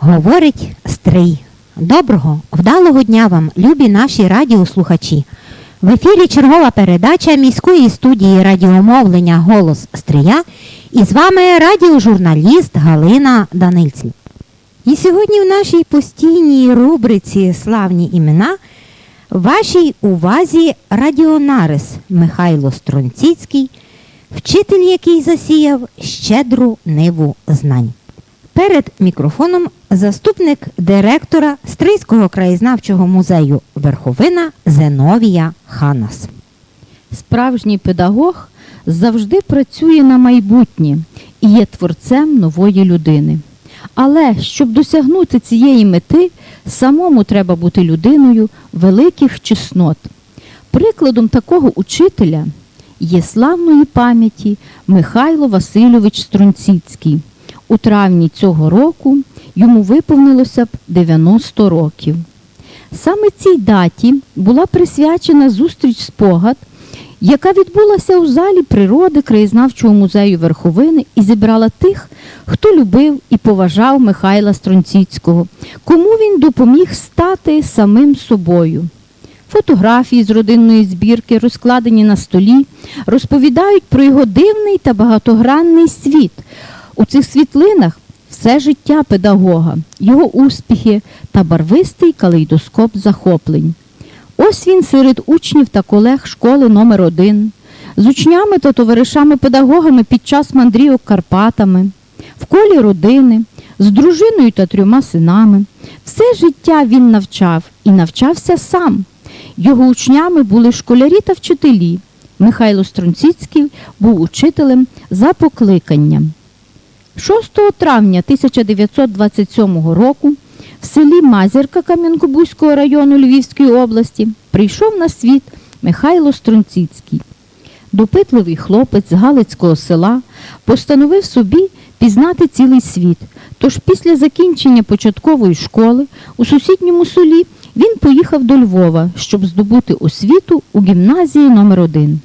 Говорить Стрий. Доброго, вдалого дня вам, любі наші радіослухачі. В ефірі чергова передача міської студії радіомовлення Голос Стрия і з вами радіожурналіст Галина Данильців. І сьогодні в нашій постійній рубриці Славні імена вашій увазі радіонарис Михайло Стронціцький, вчитель, який засіяв щедру ниву знань. Перед мікрофоном заступник директора Стрийського краєзнавчого музею Верховина Зеновія Ханас. Справжній педагог завжди працює на майбутнє і є творцем нової людини. Але щоб досягнути цієї мети, самому треба бути людиною великих чеснот. Прикладом такого учителя є славної пам'яті Михайло Васильович Струнціцький. У травні цього року йому виповнилося б 90 років. Саме цій даті була присвячена зустріч спогад, яка відбулася у залі природи Краєзнавчого музею Верховини і зібрала тих, хто любив і поважав Михайла Стронціцького, кому він допоміг стати самим собою. Фотографії з родинної збірки, розкладені на столі, розповідають про його дивний та багатогранний світ. У цих світлинах все життя педагога, його успіхи та барвистий калейдоскоп захоплень. Ось він серед учнів та колег школи номер 1 з учнями та товаришами-педагогами під час мандрівок Карпатами, в колі родини, з дружиною та трьома синами. Все життя він навчав і навчався сам. Його учнями були школярі та вчителі. Михайло Стронціцький був учителем за покликанням. 6 травня 1927 року в селі Мазірка Кам'янкобузького району Львівської області прийшов на світ Михайло Стронціцький. Допитливий хлопець з Галицького села постановив собі пізнати цілий світ. Тож після закінчення початкової школи у сусідньому селі він поїхав до Львова, щоб здобути освіту у гімназії номер 1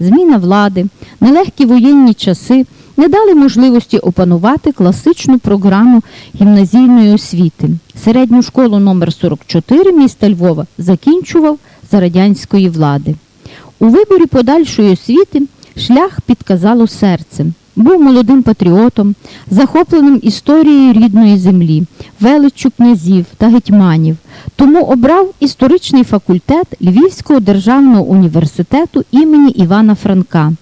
Зміна влади, нелегкі воєнні часи не дали можливості опанувати класичну програму гімназійної освіти. Середню школу номер 44 міста Львова закінчував за радянської влади. У виборі подальшої освіти шлях підказало серце. Був молодим патріотом, захопленим історією рідної землі, величчю князів та гетьманів, тому обрав історичний факультет Львівського державного університету імені Івана Франка.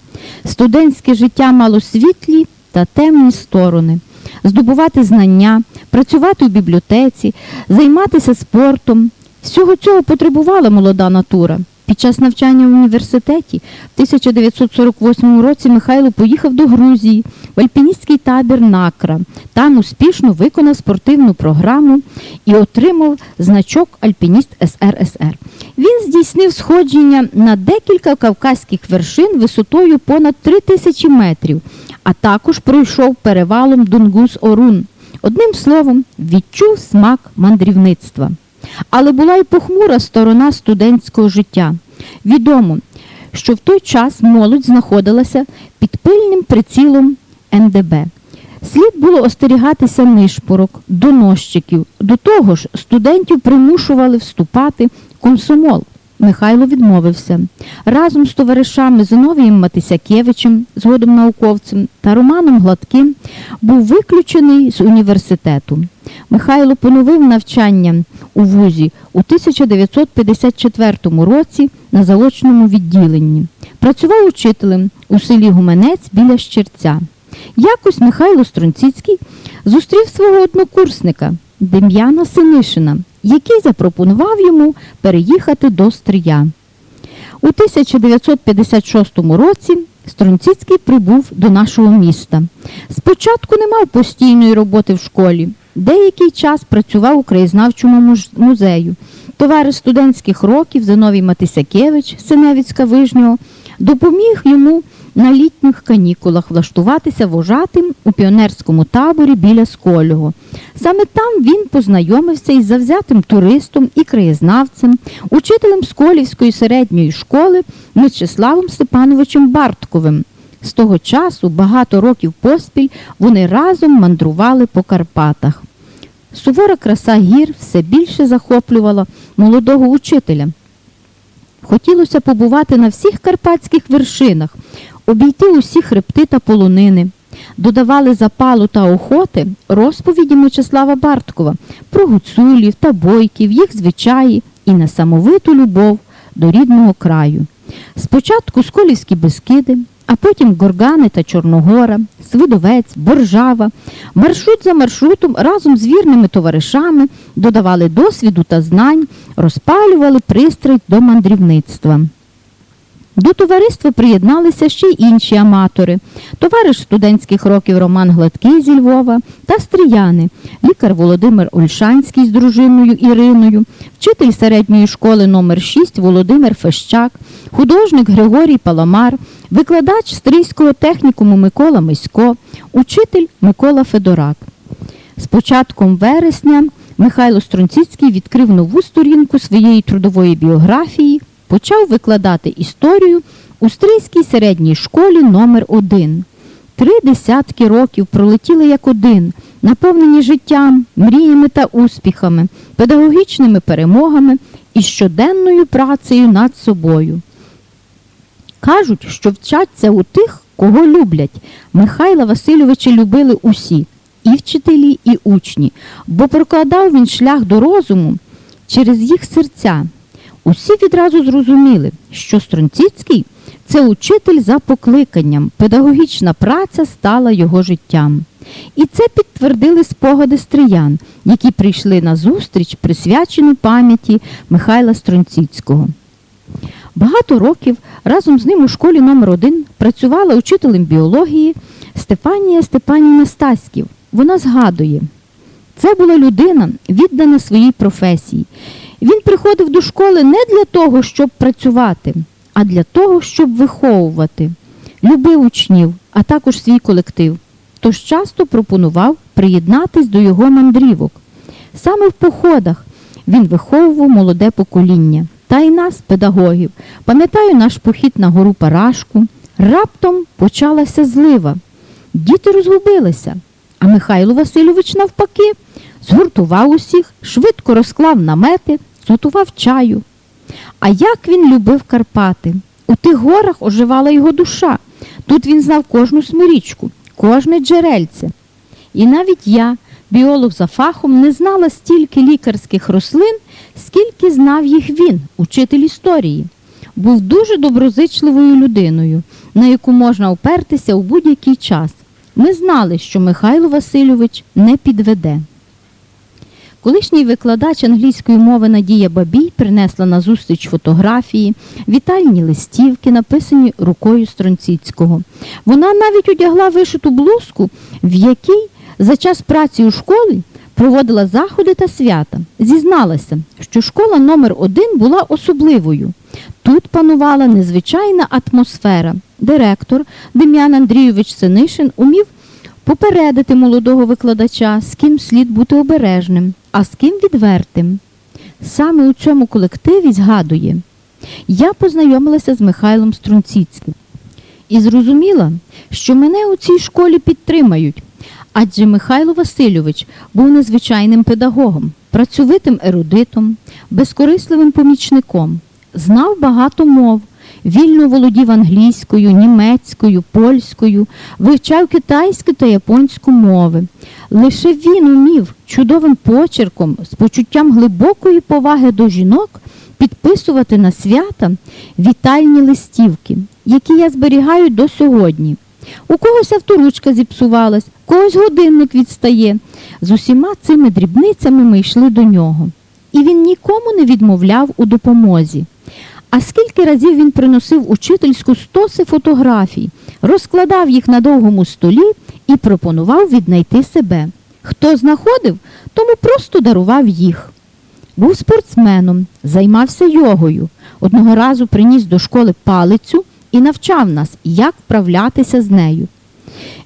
Студентське життя мало світлі та темні сторони. Здобувати знання, працювати у бібліотеці, займатися спортом. Всього цього потребувала молода натура. Під час навчання в університеті в 1948 році Михайло поїхав до Грузії в альпіністський табір Накра. Там успішно виконав спортивну програму і отримав значок Альпініст СРСР. Він здійснив сходження на декілька кавказьких вершин висотою понад 3 тисячі метрів, а також пройшов перевалом Дунгус-Орун. Одним словом, відчув смак мандрівництва. Але була й похмура сторона студентського життя. Відомо, що в той час молодь знаходилася під пильним прицілом НДБ. Слід було остерігатися нишпорок, доносчиків. До того ж, студентів примушували вступати комсомол. Михайло відмовився. Разом з товаришами Зиновієм Матисякевичем, згодом науковцем, та Романом Гладким був виключений з університету. Михайло поновив навчання у вузі у 1954 році на заочному відділенні. Працював учителем у селі Гуменець біля Щерця. Якось Михайло Стронціцький зустрів свого однокурсника Дем'яна Синишина, який запропонував йому переїхати до Стрия. У 1956 році Стронціцький прибув до нашого міста. Спочатку не мав постійної роботи в школі. Деякий час працював у краєзнавчому музею. товариш студентських років Зиновій Матисякевич, Синевицька Вижнього, допоміг йому на літніх канікулах влаштуватися вожатим у піонерському таборі біля Сколього. Саме там він познайомився із завзятим туристом і краєзнавцем, учителем Сколівської середньої школи Мечиславом Степановичем Бартковим. З того часу багато років поспіль вони разом мандрували по Карпатах. Сувора краса гір все більше захоплювала молодого учителя. Хотілося побувати на всіх карпатських вершинах, обійти усі хребти та полонини. Додавали запалу та охоти розповіді Мечислава Барткова про гуцулів та бойків, їх звичаї і несамовиту любов до рідного краю. Спочатку Сколівські Бескиди, а потім Горгани та Чорногора, Свидовець, Боржава. Маршрут за маршрутом разом з вірними товаришами додавали досвіду та знань, розпалювали пристрасть до мандрівництва. До товариства приєдналися ще й інші аматори, товариш студентських років Роман Гладкий зі Львова та стріяни, лікар Володимир Ольшанський з дружиною Іриною, вчитель середньої школи номер 6 Володимир Фещак, художник Григорій Паламар, викладач стрийського технікуму Микола Мисько, учитель Микола Федорак. З початком вересня Михайло Стронціцький відкрив нову сторінку своєї трудової біографії, почав викладати історію у Стрийській середній школі номер 1 Три десятки років пролетіли як один, наповнені життям, мріями та успіхами, педагогічними перемогами і щоденною працею над собою. Кажуть, що вчаться у тих, кого люблять. Михайла Васильовича любили усі, і вчителі, і учні, бо прокладав він шлях до розуму через їх серця. Усі відразу зрозуміли, що Стронціцький це учитель за покликанням, педагогічна праця стала його життям. І це підтвердили спогади стриян, які прийшли на зустріч, присвячену пам'яті Михайла Стронціцького. Багато років разом з ним у школі номер 1 працювала учителем біології Стефанія Степанівна Стаськів. Вона згадує, це була людина, віддана своїй професії. Він приходив до школи не для того, щоб працювати, а для того, щоб виховувати. Любив учнів, а також свій колектив. Тож часто пропонував приєднатись до його мандрівок. Саме в походах він виховував молоде покоління та й нас, педагогів. Пам'ятаю наш похід на гору Парашку. Раптом почалася злива. Діти розгубилися, а Михайло Васильович навпаки згуртував усіх, швидко розклав намети, зготував чаю. А як він любив Карпати! У тих горах оживала його душа. Тут він знав кожну смирічку, кожне джерельце. І навіть я, біолог за фахом, не знала стільки лікарських рослин, скільки знав їх він, учитель історії. Був дуже доброзичливою людиною, на яку можна опертися у будь-який час. Ми знали, що Михайло Васильович не підведе. Колишній викладач англійської мови Надія Бабій принесла на зустріч фотографії, вітальні листівки, написані рукою Стронціцького. Вона навіть одягла вишиту блузку, в якій за час праці у школі проводила заходи та свята. Зізналася, що школа номер 1 була особливою. Тут панувала незвичайна атмосфера. Директор Дем'ян Андрійович Синишин умів попередити молодого викладача, з ким слід бути обережним, а з ким відвертим. Саме у цьому колективі згадує, я познайомилася з Михайлом Струнціцьким і зрозуміла, що мене у цій школі підтримають, адже Михайло Васильович був незвичайним педагогом, працьовитим ерудитом, безкорисливим помічником, знав багато мов, вільно володів англійською, німецькою, польською, вивчав китайську та японську мови. Лише він умів чудовим почерком, з почуттям глибокої поваги до жінок підписувати на свята вітальні листівки, які я зберігаю до сьогодні. У когось авторучка зіпсувалась, когось годинник відстає. З усіма цими дрібницями ми йшли до нього. І він нікому не відмовляв у допомозі. А скільки разів він приносив учительську стоси фотографій, розкладав їх на довгому столі і пропонував віднайти себе. Хто знаходив, тому просто дарував їх. Був спортсменом, займався йогою. Одного разу приніс до школи палицю і навчав нас, як вправлятися з нею.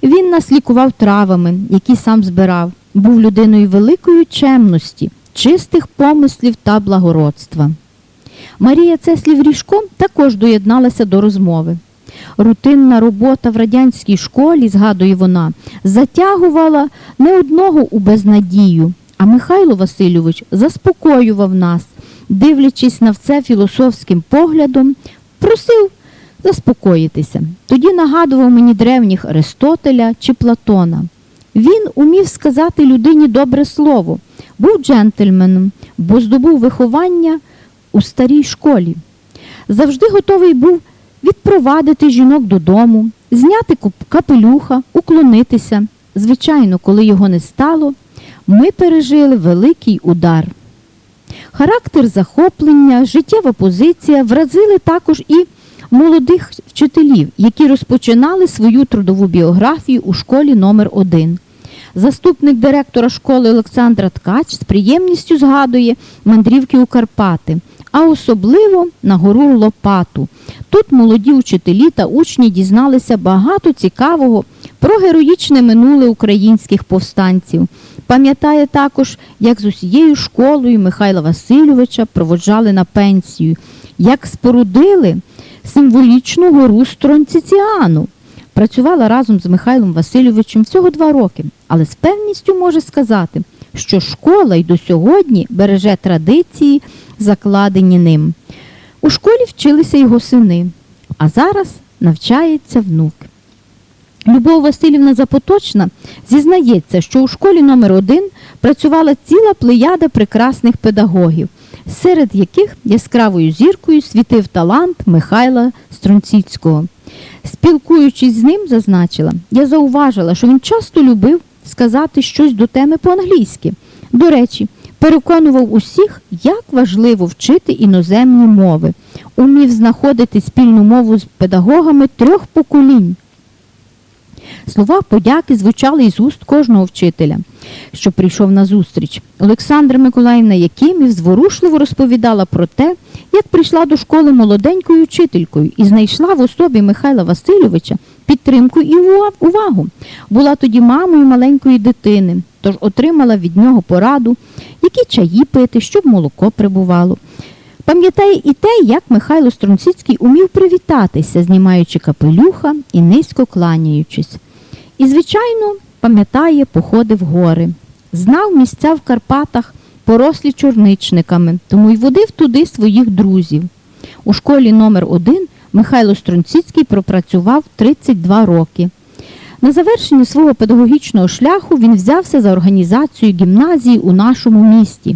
Він нас лікував травами, які сам збирав, був людиною великої чемності, чистих помислів та благородства. Марія Цеслів Ріжко також доєдналася до розмови. Рутинна робота в радянській школі, згадує вона, затягувала не одного у безнадію, а Михайло Васильович заспокоював нас, дивлячись на все філософським поглядом, просив заспокоїтися. Тоді нагадував мені древніх Аристотеля чи Платона. Він умів сказати людині добре слово, був джентльменом, бо здобув виховання у старій школі. Завжди готовий був відпровадити жінок додому, зняти капелюха, уклонитися. Звичайно, коли його не стало, ми пережили великий удар. Характер захоплення, життєва позиція вразили також і молодих вчителів, які розпочинали свою трудову біографію у школі номер 1 Заступник директора школи Олександра Ткач з приємністю згадує мандрівки у Карпати, а особливо на гору Лопату. Тут молоді учителі та учні дізналися багато цікавого про героїчне минуле українських повстанців. Пам'ятає також, як з усією школою Михайла Васильовича проводжали на пенсію, як спорудили символічну гору Стронціціану. Працювала разом з Михайлом Васильовичем всього два роки, але з певністю може сказати, що школа й до сьогодні береже традиції, закладені ним. У школі вчилися його сини, а зараз навчається внук. Любов Васильівна Запоточна зізнається, що у школі номер 1 працювала ціла плеяда прекрасних педагогів, серед яких яскравою зіркою світив талант Михайла Стронціцького. Спілкуючись з ним, зазначила, я зауважила, що він часто любив сказати щось до теми по-англійськи. До речі, переконував усіх, як важливо вчити іноземні мови, умів знаходити спільну мову з педагогами трьох поколінь. Слова подяки звучали із уст кожного вчителя, що прийшов на зустріч. Олександра Миколаївна Якимів зворушливо розповідала про те, як прийшла до школи молоденькою вчителькою і знайшла в особі Михайла Васильовича підтримку і увагу. Була тоді мамою маленької дитини, тож отримала від нього пораду, які чаї пити, щоб молоко прибувало. Пам'ятає і те, як Михайло Стронціцький умів привітатися, знімаючи капелюха і низько кланяючись. І, звичайно, пам'ятає походи в гори. Знав місця в Карпатах, порослі чорничниками, тому й водив туди своїх друзів. У школі номер 1 Михайло Стронціцький пропрацював 32 роки. На завершенні свого педагогічного шляху він взявся за організацію гімназії у нашому місті.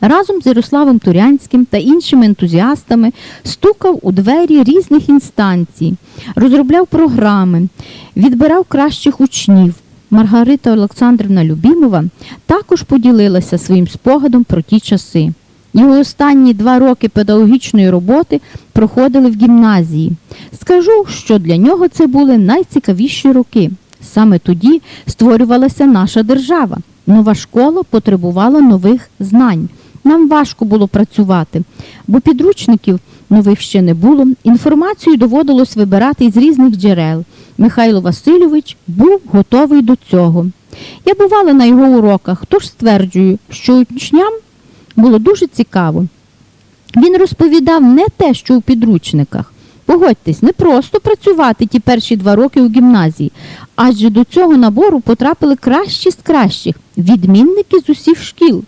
Разом з Ярославом Турянським та іншими ентузіастами стукав у двері різних інстанцій, розробляв програми, відбирав кращих учнів. Маргарита Олександрівна Любімова також поділилася своїм спогадом про ті часи. Його останні два роки педагогічної роботи проходили в гімназії. Скажу, що для нього це були найцікавіші роки. Саме тоді створювалася наша держава. Нова школа потребувала нових знань. Нам важко було працювати, бо підручників нових ще не було. Інформацію доводилось вибирати із різних джерел. Михайло Васильович був готовий до цього. Я бувала на його уроках, тож стверджую, що учням було дуже цікаво. Він розповідав не те, що у підручниках. Погодьтесь, не просто працювати ті перші два роки у гімназії, адже до цього набору потрапили кращі з кращих, відмінники з усіх шкіл.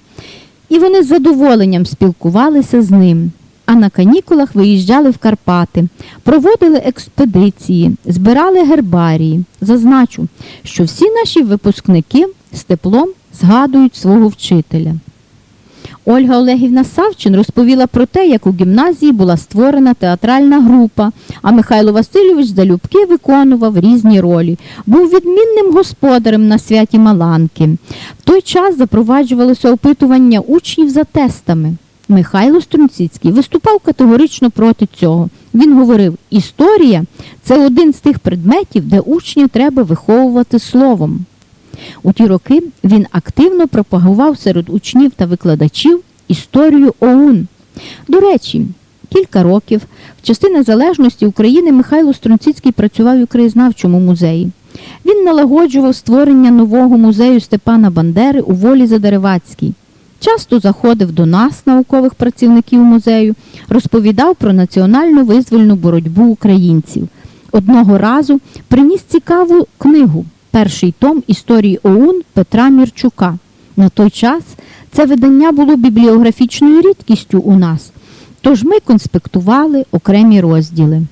І вони з задоволенням спілкувалися з ним. А на канікулах виїжджали в Карпати, проводили експедиції, збирали гербарії. Зазначу, що всі наші випускники з теплом згадують свого вчителя. Ольга Олегівна Савчин розповіла про те, як у гімназії була створена театральна група, а Михайло Васильович залюбки виконував різні ролі. Був відмінним господарем на святі Маланки. В той час запроваджувалося опитування учнів за тестами. Михайло Струнціцький виступав категорично проти цього. Він говорив, історія це один з тих предметів, де учня треба виховувати словом. У ті роки він активно пропагував серед учнів та викладачів історію ОУН. До речі, кілька років в часи незалежності України Михайло Стронціцький працював у краєзнавчому музеї. Він налагоджував створення нового музею Степана Бандери у волі Задеревацькій. Часто заходив до нас, наукових працівників музею, розповідав про національну визвольну боротьбу українців. Одного разу приніс цікаву книгу Перший том історії ОУН Петра Мірчука. На той час це видання було бібліографічною рідкістю у нас, тож ми конспектували окремі розділи.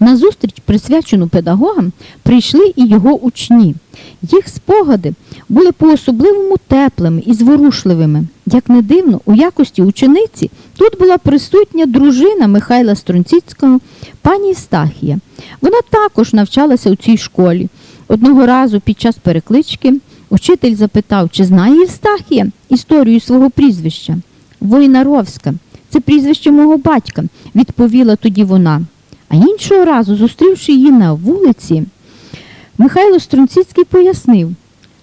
На зустріч, присвячену педагогам, прийшли і його учні. Їх спогади були по-особливому теплими і зворушливими. Як не дивно, у якості учениці тут була присутня дружина Михайла Стронціцького, пані Євстахія. Вона також навчалася у цій школі. Одного разу під час переклички учитель запитав, чи знає Євстахія історію свого прізвища. Войнаровська, це прізвище мого батька, відповіла тоді вона. А іншого разу, зустрівши її на вулиці, Михайло Стронціцький пояснив,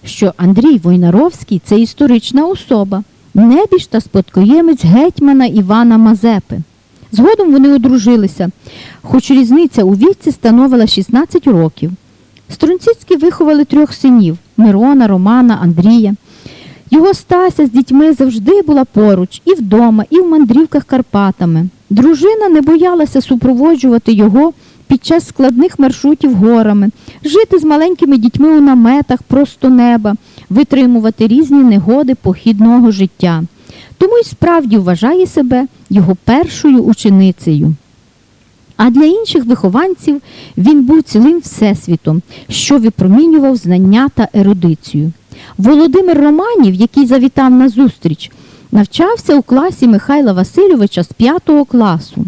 що Андрій Войнаровський це історична особа, небіж та спадкоємець гетьмана Івана Мазепи. Згодом вони одружилися, хоч різниця у віці становила 16 років. Стронціцькі виховали трьох синів Мирона, Романа, Андрія. Його Стася з дітьми завжди була поруч і вдома, і в мандрівках Карпатами. Дружина не боялася супроводжувати його під час складних маршрутів горами, жити з маленькими дітьми у наметах просто неба, витримувати різні негоди похідного життя. Тому й справді вважає себе його першою ученицею. А для інших вихованців він був цілим всесвітом, що випромінював знання та ерудицію. Володимир Романів, який завітав на зустріч, навчався у класі Михайла Васильовича з 5 класу.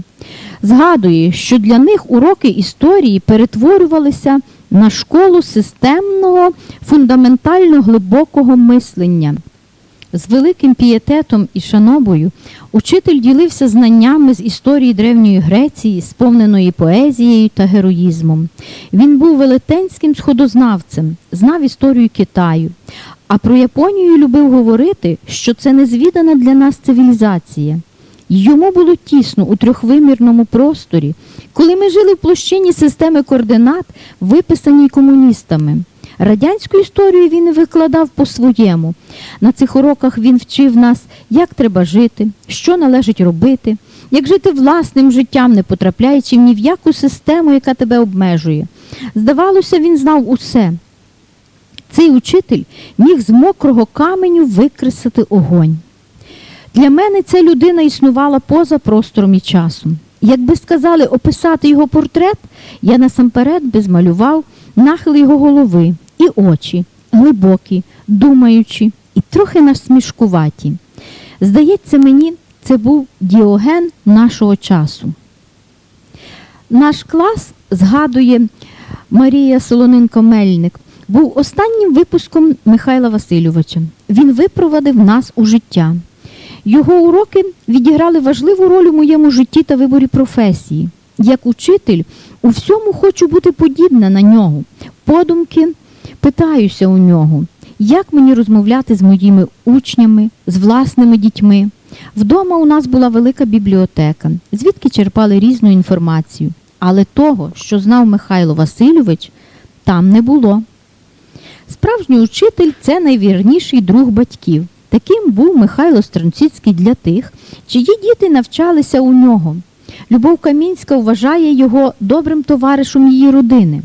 Згадує, що для них уроки історії перетворювалися на школу системного, фундаментально глибокого мислення. З великим пієтетом і шанобою учитель ділився знаннями з історії Древньої Греції, сповненої поезією та героїзмом. Він був велетенським сходознавцем, знав історію Китаю. А про Японію любив говорити, що це незвідана для нас цивілізація. Йому було тісно у трьохвимірному просторі, коли ми жили в площині системи координат, виписаній комуністами. Радянську історію він викладав по-своєму. На цих уроках він вчив нас, як треба жити, що належить робити, як жити власним життям, не потрапляючи ні в яку систему, яка тебе обмежує. Здавалося, він знав усе. Цей учитель міг з мокрого каменю викресити огонь. Для мене ця людина існувала поза простором і часом. Якби сказали описати його портрет, я насамперед би змалював нахил його голови і очі, глибокі, думаючі і трохи насмішкуваті. Здається мені, це був діоген нашого часу. Наш клас, згадує Марія Солоненко-Мельник, був останнім випуском Михайла Васильовича. Він випровадив нас у життя. Його уроки відіграли важливу роль у моєму житті та виборі професії. Як учитель, у всьому хочу бути подібна на нього. Подумки питаюся у нього, як мені розмовляти з моїми учнями, з власними дітьми. Вдома у нас була велика бібліотека, звідки черпали різну інформацію. Але того, що знав Михайло Васильович, там не було. Справжній учитель це найвірніший друг батьків. Таким був Михайло Стронціцький для тих, чиї діти навчалися у нього. Любов Камінська вважає його добрим товаришем її родини.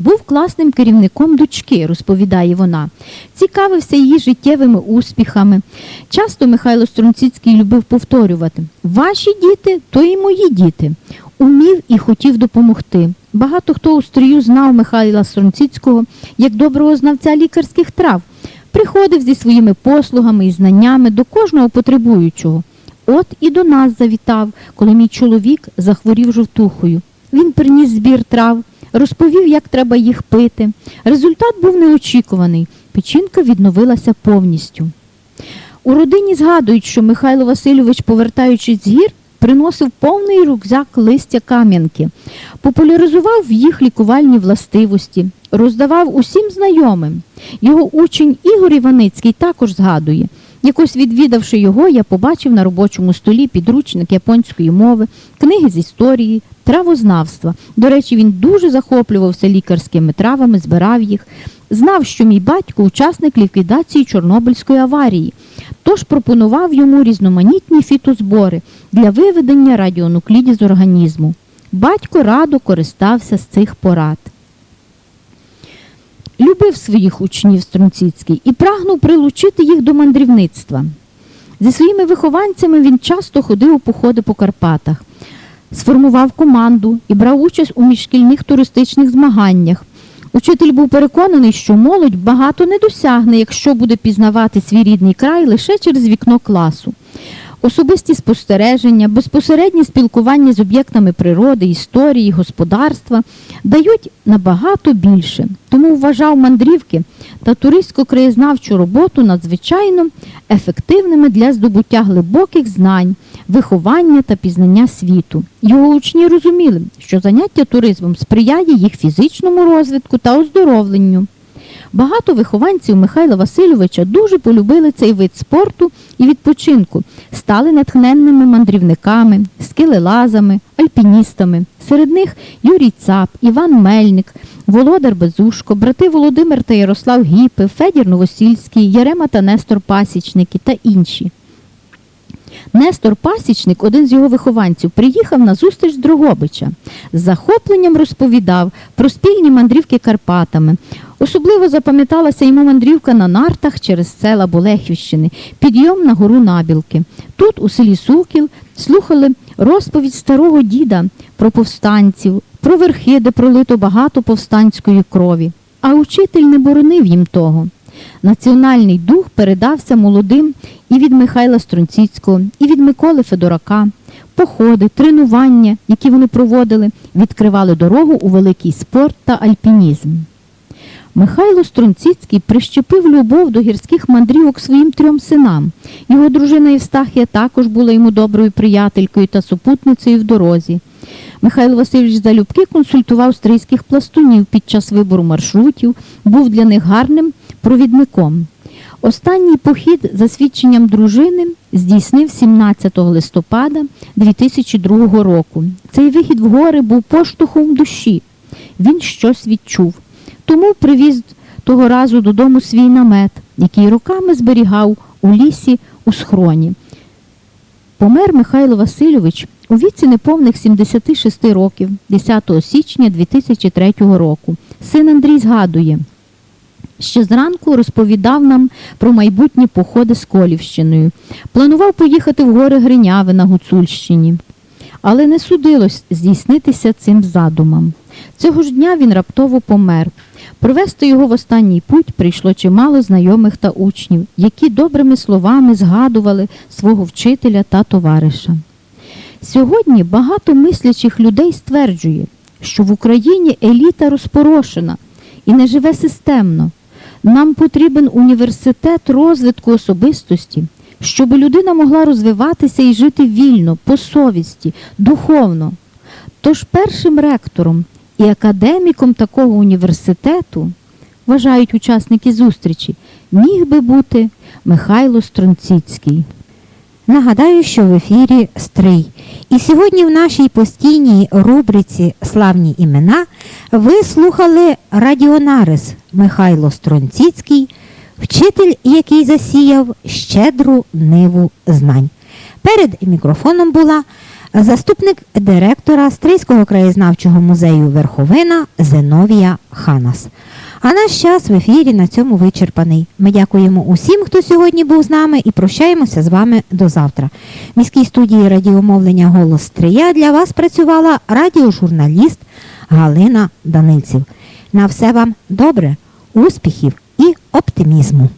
Був класним керівником дочки, розповідає вона, цікавився її життєвими успіхами. Часто Михайло Стронціцький любив повторювати Ваші діти то і мої діти. Умів і хотів допомогти. Багато хто у стрію знав Михайла Стронціцького як доброго знавця лікарських трав, приходив зі своїми послугами і знаннями до кожного потребуючого. От і до нас завітав, коли мій чоловік захворів жовтухою. Він приніс збір трав, розповів, як треба їх пити. Результат був неочікуваний. Печінка відновилася повністю. У родині згадують, що Михайло Васильович, повертаючись з гір, приносив повний рюкзак листя кам'янки, популяризував їх лікувальні властивості, роздавав усім знайомим. Його учень Ігор Іваницький також згадує. Якось відвідавши його, я побачив на робочому столі підручник японської мови, книги з історії, травознавства. До речі, він дуже захоплювався лікарськими травами, збирав їх. Знав, що мій батько учасник ліквідації Чорнобильської аварії, тож пропонував йому різноманітні фітозбори для виведення радіонуклідів з організму. Батько радо користався з цих порад. Любив своїх учнів Струнціцький і прагнув прилучити їх до мандрівництва. Зі своїми вихованцями він часто ходив у походи по Карпатах, сформував команду і брав участь у міжшкільних туристичних змаганнях. Учитель був переконаний, що молодь багато не досягне, якщо буде пізнавати свій рідний край лише через вікно класу. Особисті спостереження, безпосереднє спілкування з об'єктами природи, історії, господарства дають набагато більше. Тому вважав мандрівки та туристсько-краєзнавчу роботу надзвичайно ефективними для здобуття глибоких знань, виховання та пізнання світу. Його учні розуміли, що заняття туризмом сприяє їх фізичному розвитку та оздоровленню. Багато вихованців Михайла Васильовича дуже полюбили цей вид спорту і відпочинку, стали натхненними мандрівниками, скелелазами, альпіністами. Серед них Юрій Цап, Іван Мельник, Володар Безушко, брати Володимир та Ярослав Гіпи, Федір Новосільський, Ярема та Нестор Пасічники та інші. Нестор Пасічник, один з його вихованців, приїхав на зустріч Дрогобича. З захопленням розповідав про спільні мандрівки Карпатами. Особливо запам'яталася йому мандрівка на нартах через села Болехівщини, підйом на гору Набілки. Тут, у селі Сукіл, слухали розповідь старого діда про повстанців, про верхи, де пролито багато повстанської крові. А учитель не боронив їм того. Національний дух передався молодим і від Михайла Струнціцького, і від Миколи Федорака. Походи, тренування, які вони проводили, відкривали дорогу у великий спорт та альпінізм. Михайло Струнціцький прищепив любов до гірських мандрівок своїм трьом синам. Його дружина Євстахія також була йому доброю приятелькою та супутницею в дорозі. Михайло Васильович залюбки консультував стрийських пластунів під час вибору маршрутів, був для них гарним провідником. Останній похід, за свідченням дружини, здійснив 17 листопада 2002 року. Цей вихід в гори був поштовхом душі. Він щось відчув. Тому привіз того разу додому свій намет, який роками зберігав у лісі у схроні. Помер Михайло Васильович у віці неповних 76 років 10 січня 2003 року. Син Андрій згадує, ще зранку розповідав нам про майбутні походи з Колівщиною. Планував поїхати в гори Гриняви на Гуцульщині, але не судилось здійснитися цим задумам. Цього ж дня він раптово помер. Провести його в останній путь прийшло чимало знайомих та учнів, які добрими словами згадували свого вчителя та товариша. Сьогодні багато мислячих людей стверджує, що в Україні еліта розпорошена і не живе системно. Нам потрібен університет розвитку особистості, щоб людина могла розвиватися і жити вільно, по совісті, духовно. Тож першим ректором і академіком такого університету, вважають учасники зустрічі, міг би бути Михайло Стронціцький. Нагадаю, що в ефірі Стрий. І сьогодні в нашій постійній рубриці Славні імена ви слухали радіонарис Михайло Стронціцький, вчитель, який засіяв щедру ниву знань. Перед мікрофоном була заступник директора Стрийського краєзнавчого музею Верховина Зеновія Ханас. А наш час в ефірі на цьому вичерпаний. Ми дякуємо усім, хто сьогодні був з нами, і прощаємося з вами до завтра. В міській студії радіомовлення Голос Стрия для вас працювала радіожурналіст Галина Данильців. На все вам добре, успіхів і оптимізму!